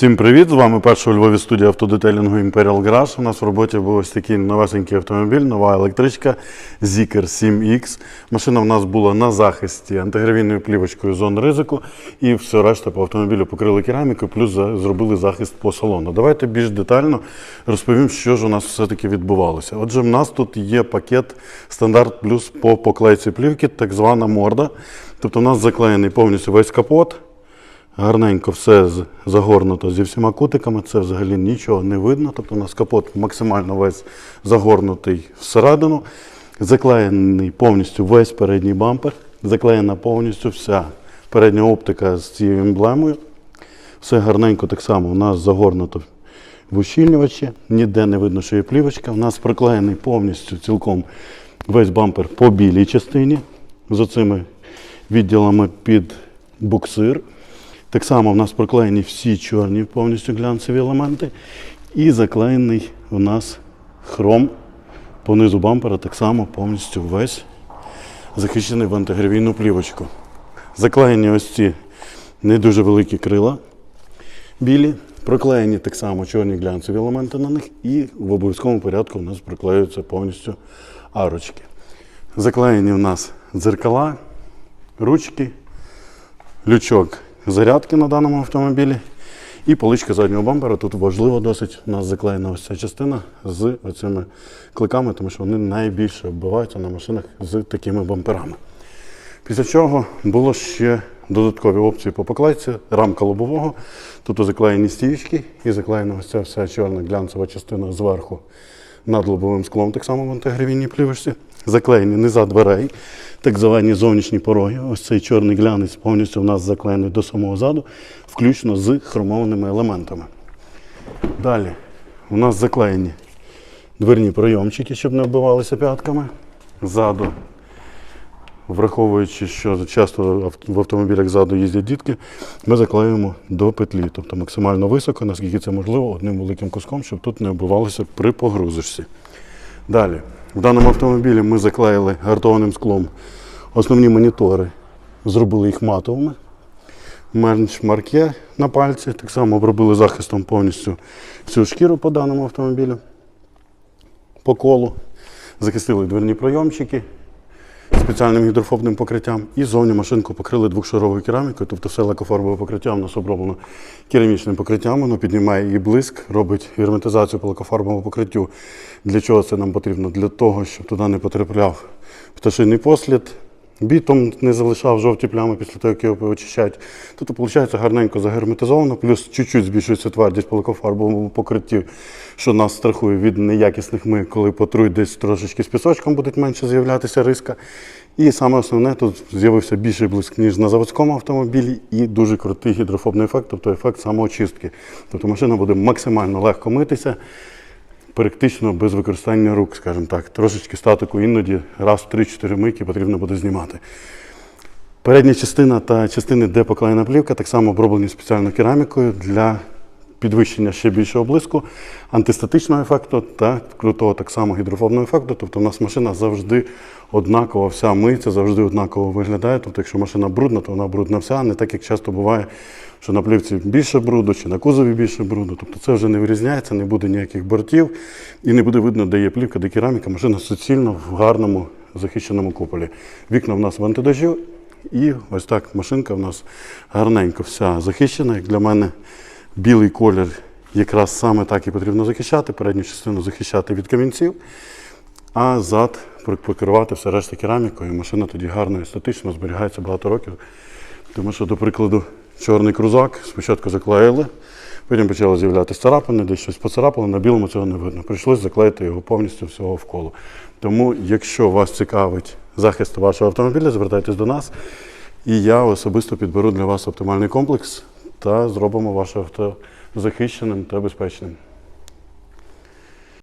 Всім привіт! З вами перша у Львові студія автодетелінгу Imperial Garage. У нас в роботі був ось такий новесенький автомобіль, нова електричка Zikr 7X. Машина в нас була на захисті антигравійною плівочкою зон ризику, і все решта по автомобілю покрили керамікою, плюс зробили захист по салону. Давайте більш детально розповім, що ж у нас все-таки відбувалося. Отже, в нас тут є пакет стандарт плюс по поклейці плівки, так звана морда. Тобто, у нас заклеєний повністю весь капот. Гарненько все загорнуто зі всіма кутиками, це взагалі нічого не видно. Тобто у нас капот максимально весь загорнутий всередину, заклеєний повністю весь передній бампер, заклеєна повністю вся передня оптика з цією емблемою. Все гарненько так само у нас загорнуто в ущільнювачі, ніде не видно, що є плівочка. У нас приклеєний повністю цілком весь бампер по білій частині з оцими відділами під буксир. Так само в нас проклеєні всі чорні повністю глянцеві елементи. І заклеєний у нас хром по низу бампера так само повністю весь захищений в антигравійну плівочку. Заклеєні ось ці не дуже великі крила білі, проклеєні так само чорні глянцеві елементи на них, і в обов'язковому порядку у нас проклеюються повністю арочки. Заклеєні у нас дзеркала, ручки, лючок зарядки на даному автомобілі. І поличка заднього бампера. Тут важливо досить. У нас заклеєна ось ця частина з оцими кликами, тому що вони найбільше вбиваються на машинах з такими бамперами. Після чого було ще додаткові опції по поклейці, рамка лобового. Тут заклеєні стічки і заклеєна ось ця вся чорна глянцева частина зверху над лобовим склом, так само в антигравійній плівочці. Заклеєні низа дверей, так звані зовнішні пороги. Ось цей чорний глянець повністю в нас заклеєний до самого заду, включно з хромованими елементами. Далі у нас заклеєні дверні пройомчики, щоб не вбивалися п'ятками. Ззаду враховуючи, що часто в автомобілях ззаду їздять дітки, ми заклеюємо до петлі, тобто максимально високо, наскільки це можливо, одним великим куском, щоб тут не оббивалося при погрузочці. Далі, в даному автомобілі ми заклеїли гартованим склом основні монітори, зробили їх матовими. Менш марке на пальці, так само обробили захистом повністю всю шкіру по даному автомобілю по колу, захистили дверні пройомчики спеціальним гідрофобним покриттям і зовні машинку покрили двохшаровою керамікою, тобто все лакофарбове покриття у нас оброблено керамічним покриттям, воно піднімає її блиск, робить герметизацію по лакофарбовому покриттю. Для чого це нам потрібно? Для того, щоб туди не потрапляв пташиний послід, бітом не залишав жовті плями після того, як його очищають. Тобто, виходить, гарненько загерметизовано, плюс чуть-чуть збільшується твердість по лакофарбовому покритті, що нас страхує від неякісних мив, коли потрують десь трошечки з пісочком буде менше з'являтися риска. І саме основне, тут з'явився більший блиск, ніж на заводському автомобілі, і дуже крутий гідрофобний ефект, тобто ефект самоочистки. Тобто машина буде максимально легко митися, практично без використання рук, скажімо так. Трошечки статику іноді раз в 3-4 мийки потрібно буде знімати. Передня частина та частини, де поклеєна плівка, так само оброблені спеціальною керамікою для підвищення ще більшого блиску, антистатичного ефекту та крутого так само гідрофобного ефекту. Тобто у нас машина завжди однакова, вся миється, завжди однаково виглядає. Тобто, якщо машина брудна, то вона брудна вся, не так як часто буває, що на плівці більше бруду чи на кузові більше бруду. Тобто це вже не вирізняється, не буде ніяких бортів і не буде видно, де є плівка, де кераміка. Машина суцільно в гарному захищеному куполі. Вікна в нас в антидождю. І ось так машинка в нас гарненько вся захищена. Як для мене білий колір якраз саме так і потрібно захищати, передню частину захищати від камінців, а зад покривати все решта керамікою. Машина тоді гарно естетично зберігається багато років. Тому що, до прикладу, чорний крузак спочатку заклеїли, потім почали з'являтися царапини, десь щось поцарапали, на білому цього не видно. Прийшлося заклеїти його повністю всього вколо. Тому, якщо вас цікавить захист вашого автомобіля, звертайтесь до нас, і я особисто підберу для вас оптимальний комплекс та зробимо ваше авто захищеним та безпечним.